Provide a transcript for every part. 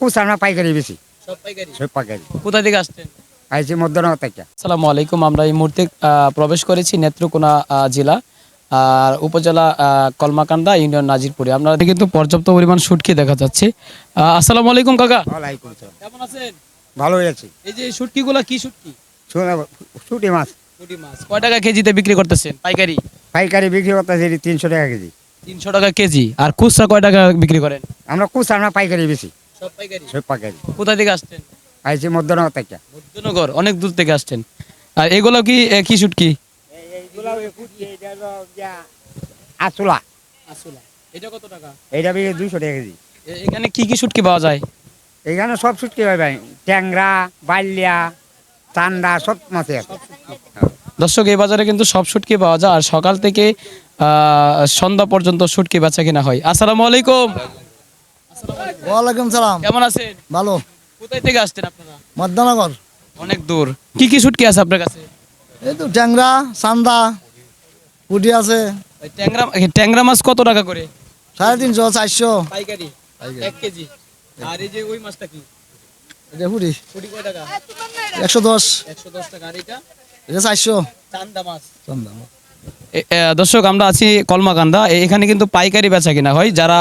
কুচা না পাইকারি বেশি। সব পাইকারি? কোথা থেকে আসছেন? আইছি মধ্যনগর থেকে। আসসালামু আলাইকুম আমরা এই মুহূর্তে প্রবেশ করেছি নেত্রকোনা জেলা আর উপজেলা কলমাকান্দা ইউনিয়ন নাজিরপুরে। আপনারা কিন্তু পর্যাপ্ত পরিমাণ শুটকি দেখা যাচ্ছে। আসসালামু আলাইকুম কাকা। ওয়ালাইকুম কেমন আছেন? ভালোই আছি। এই যে শুটকিগুলো কি শুটকি মাছ। কয় টাকা কেজিতে বিক্রি করতেছেন? পাইকারি? পাইকারি বিক্রি করতেছি তিনশো টাকা কেজি। তিনশো টাকা কেজি। আর কয় টাকা বিক্রি করেন? আমরা কুচা না পাইকারি বেশি। সব পাইকারি? সব পাইকারি। কোথা থেকে আসছেন? আইছি মধ্যনগর থেকে। মধ্যনগর অনেক দূর থেকে আসছেন। আর এগুলো কি কি শুটকি? আসলা এটা কত টাকা? এইটা বিক্রি দুইশো টাকা কেজি। এখানে কি কি শুটকি পাওয়া যায়? এখানে সব হয় ট্যাংরা বাল্যা চান্দা সব মাছে আছে। দর্শক এই বাজারে কিন্তু সব শুটকি পাওয়া যায়। আর সকাল থেকে আহ, সন্ধ্যা পর্যন্ত শুটকি বেচা কিনা হয়। আসসালামু আলাইকুম। ওয়ালাইকুম সালাম। কেমন আছেন? ভালো। কোথায় থেকে আসছেন আপনারা? মধ্যনগর। অনেক দূর। কি কি শুটকি আছে আপনার কাছে? এই তো ট্যাংরা সান্দা পুটি আছে। ট্যাংরা ট্যাংরা মাছ কত টাকা করে? সাড়ে তিনশো চারশো। পাইকারি এক কেজি। আর এই যে ওই মাছটা কি? এটা পুটি। কোটি কয় টাকা? একশো দশ। একশো দশ টাকা। আর এটা? এটা চারশো। চান্দা মাছ। চান্দা এ, দর্শক আমরা আছি কলমাকান্দা। এখানে কিন্তু পাইকারি বেচা কিনা হয়। যারা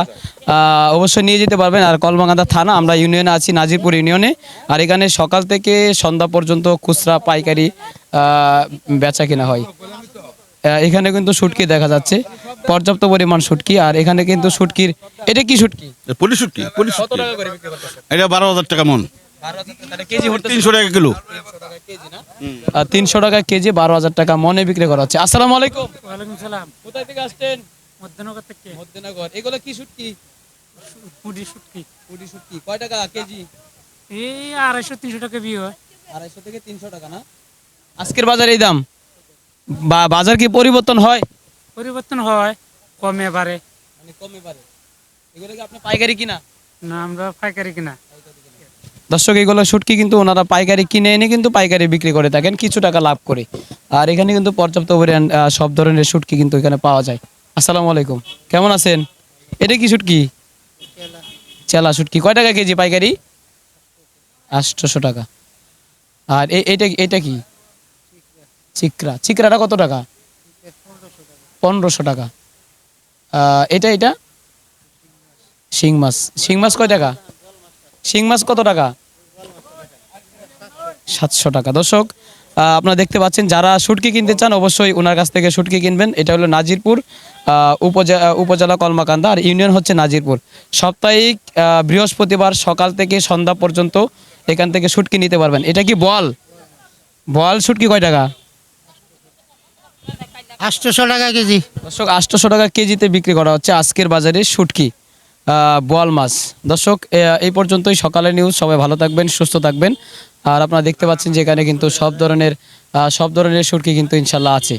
অবশ্যই নিয়ে যেতে পারবেন। আর কলমাকান্দা থানা আমরা ইউনিয়নে আছি নাজিরপুর ইউনিয়নে। আর এখানে সকাল থেকে সন্ধ্যা পর্যন্ত খুচরা পাইকারি বেচা কিনা হয়। এখানে কিন্তু শুটকি দেখা যাচ্ছে। পর্যাপ্ত পরিমাণ শুটকি। আর এখানে কিন্তু শুটকির এটা কি শুটকি? পুলিশ শুটকি পুলিশ এটা বারো হাজার টাকা মন। কেজি তিনশো টাকা কিলো। তিনশো টাকা কেজি বারো হাজার টাকা মনে বিক্রি করা হচ্ছে। আসসালামু আলাইকুম। ওয়ালাইকুম সালাম। কোথায় থেকে আসছেন? মধ্যনগর থেকে। মধ্যনগর। এগুলো কি শুটকি পুডি শুটকি পুটি শুটকি কয় টাকা কেজি? এই আড়াইশো তিনশো টাকা বিয়ে হয়। আড়াইশো থেকে তিনশো টাকা না? আজকের বাজার এই দাম? বা বাজার কি পরিবর্তন হয়? পরিবর্তন হয় কমে বাড়ে। মানে কমে পারে এগুলো কি আপনি পাইকারি কিনা? না আমরা পাইকারি কিনা। দর্শক, এগুলো শুটকি কিন্তু ওনারা পাইকারি কিনে এনে কিন্তু পাইকারি বিক্রি করে থাকেন, কিছু টাকা লাভ করে। আর এখানে কিন্তু পর্যাপ্ত পরিমাণ সব ধরনের শুটকি কিন্তু এখানে পাওয়া যায়। আসসালামু আলাইকুম। কেমন আছেন? এটা কি শুটকি? চেলা শুটকি। কয় টাকা কেজি পাইকারি? আটশোশো টাকা। আর এটা এটা কি? চিকরা। চিকরাটা কত টাকা? পনেরোশো টাকা। এটা এটা? শিং মাছ। শিং মাছ কয় টাকা? শিং মাছ কত টাকা? সাতশো টাকা। দর্শক আপনারা দেখতে পাচ্ছেন যারা শুটকি কিনতে চান অবশ্যই ওনার কাছ থেকে শুটকি কিনবেন। এটা হলো নাজিরপুর উপজেলা উপজেলা কলমাকান্দা আর ইউনিয়ন হচ্ছে নাজিরপুর। সাপ্তাহিক বৃহস্পতিবার সকাল থেকে সন্ধ্যা পর্যন্ত এখান থেকে শুটকি নিতে পারবেন। এটা কি বল? বল শুটকি কয় টাকা? আটশোশো টাকা কেজি। দর্শক আটশোশো টাকা কেজিতে বিক্রি করা হচ্ছে আজকের বাজারে শুটকি। বোয়াল মাছ। দর্শক এই পর্যন্তই সকালের নিউজ সবাই ভালো থাকবেন, সুস্থ থাকবেন। আর আপনারা দেখতে পাচ্ছেন যে এখানে কিন্তু সব ধরনের সব ধরনের সুরকি কিন্তু ইনশাল্লাহ আছে।